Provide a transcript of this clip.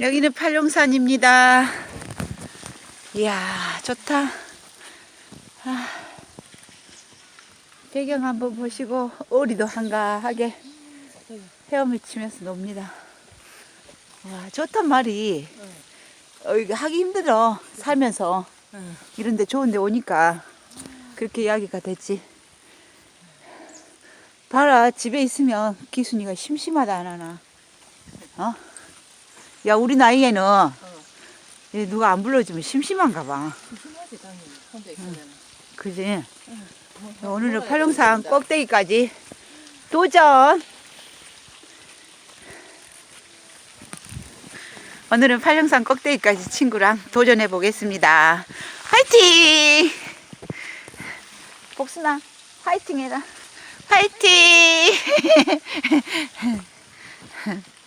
여기는 팔룡산입니다. 이야, 좋다. 아, 배경 한번 보시고, 오리도 한가하게 헤엄을 치면서 놉니다. 와, 좋단 말이. 어, 이거 하기 힘들어. 살면서. 이런데 좋은데 오니까. 그렇게 이야기가 됐지. 봐라, 집에 있으면 기순이가 심심하다 안 하나. 어? 야, 우리 나이에는 얘 누가 안 불러주면 심심한가 봐. 심하지 당연히 혼자 있으면 그지? 오늘은 팔룡산 꼭대기까지 도전! 오늘은 팔룡산 꼭대기까지 친구랑 도전해 보겠습니다. 화이팅! 복순아, 화이팅 해라. 화이팅!